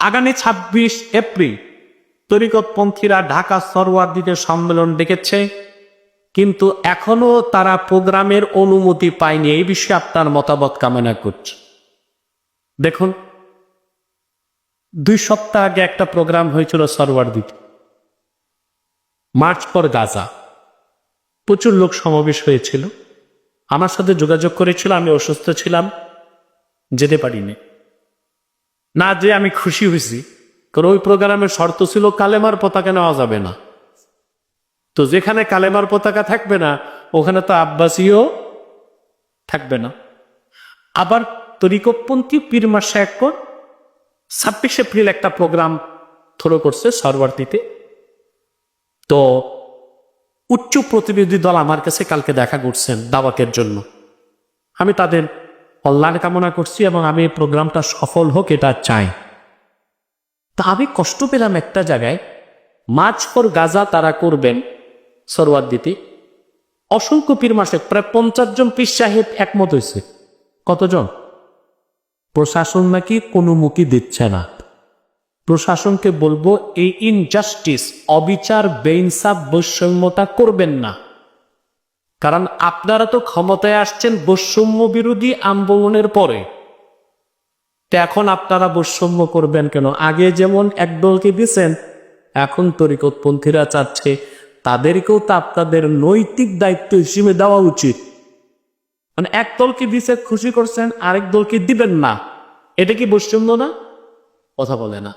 আগামী ছাব্বিশ এপ্রিল তরিকতপন্থীরা ঢাকা সরওয়ার্দিতে সম্মেলন ডেকেছে, কিন্তু এখনও তারা প্রোগ্রামের অনুমতি পায়নি। এই বিষয়ে আপনার মতামত কামনা করছে। দেখুন, দুই সপ্তাহ আগে একটা প্রোগ্রাম হয়েছিল সরওয়ার্দিতে। মার্চ পর গাজা। প্রচুর লোক সমাবেশ হয়েছিল। আমার সাথে যোগাযোগ করেছিল, আমি অসুস্থ ছিলাম, যেতে পারিনি। না যে আমি খুশি হয়েছি। কারণ ওই প্রোগ্রামের শর্ত ছিল কালেমার পতাকা নেওয়া যাবে না। তো যেখানে কালেমার পতাকা থাকবে না, ওখানে তো আব্বাসীও থাকবে না। আবার তরিকপন্থী পীর মাসে এক ছাব্বিশ এপ্রিল একটা প্রোগ্রাম থ্রো করছে সরবর্তীতে তো উচ্চ প্রতিনিধি দল আমার কাছে কালকে দেখা করছেন দাওয়াতের জন্য। আমি তাদের কল্যাণ কামনা করছি এবং আমি এই প্রোগ্রামটা সফল হোক, এটা চাই। তা আমি কষ্ট পেলাম একটা জায়গায়, মাছ পর গাজা তারা করবেন সরওয়ার দিতে। অসংখ্য পীর মাসে প্রায় পঞ্চাশ জন পীর সাহেব একমত হয়েছে কতজন? প্রশাসন নাকি কোনো মুখই দিচ্ছে না। প্রশাসনকে বলব, এই ইনজাস্টিস অবিচার, বেইনসাফ, বৈষম্যতা করবেন না। কারণ আপনারা তো ক্ষমতায় আসছেন বৈষম্য বিরোধী আন্দোলনের পরে। এখন আপনারা বৈষম্য করবেন কেন? আগে যেমন এক দলকে দিয়েছেন এখন তরিকতপন্থীরা চাচ্ছে তাদেরকেও তো আপনাদের নৈতিক দায়িত্ব হিসেবে দেওয়া উচিত। মানে এক দলকে দিছে, খুশি করছেন, আরেক দলকে দিবেন না। এটা কি বৈষম্য না? কথা বলে না।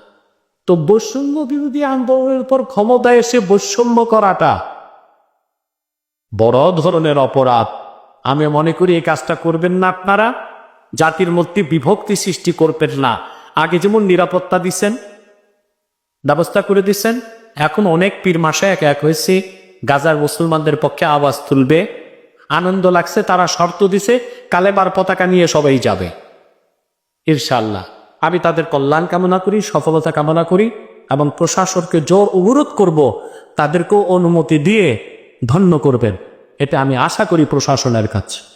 তো বৈষম্য বিরোধী আন্দোলনের পর ক্ষমতায় এসে বৈষম্য করাটা বড় ধরনের অপরাধ। আমি মনে করি এই কাজটা করবেন না আপনারা। জাতির মধ্যে বিভক্তি সৃষ্টি করবেন না। আগে যেমন নিরাপত্তা দিচ্ছেন ব্যবস্থা করে দিচ্ছেন এখন অনেক পীর মাসে এক এক হয়েছে, গাজার মুসলমানদের পক্ষে আওয়াজ তুলবে, আনন্দ লাগছে, তারা শর্ত দিছে কালেবার পতাকা নিয়ে সবাই যাবে। ইনশাল্লাহ আমি তাদের কল্যাণ কামনা করি, সফলতা কামনা করি, এবং প্রশাসনকে জোর অনুরোধ করব, তাদেরকেও অনুমতি দিয়ে ধন্য করবেন। এটা আমি আশা করি প্রশাসনের কাছে।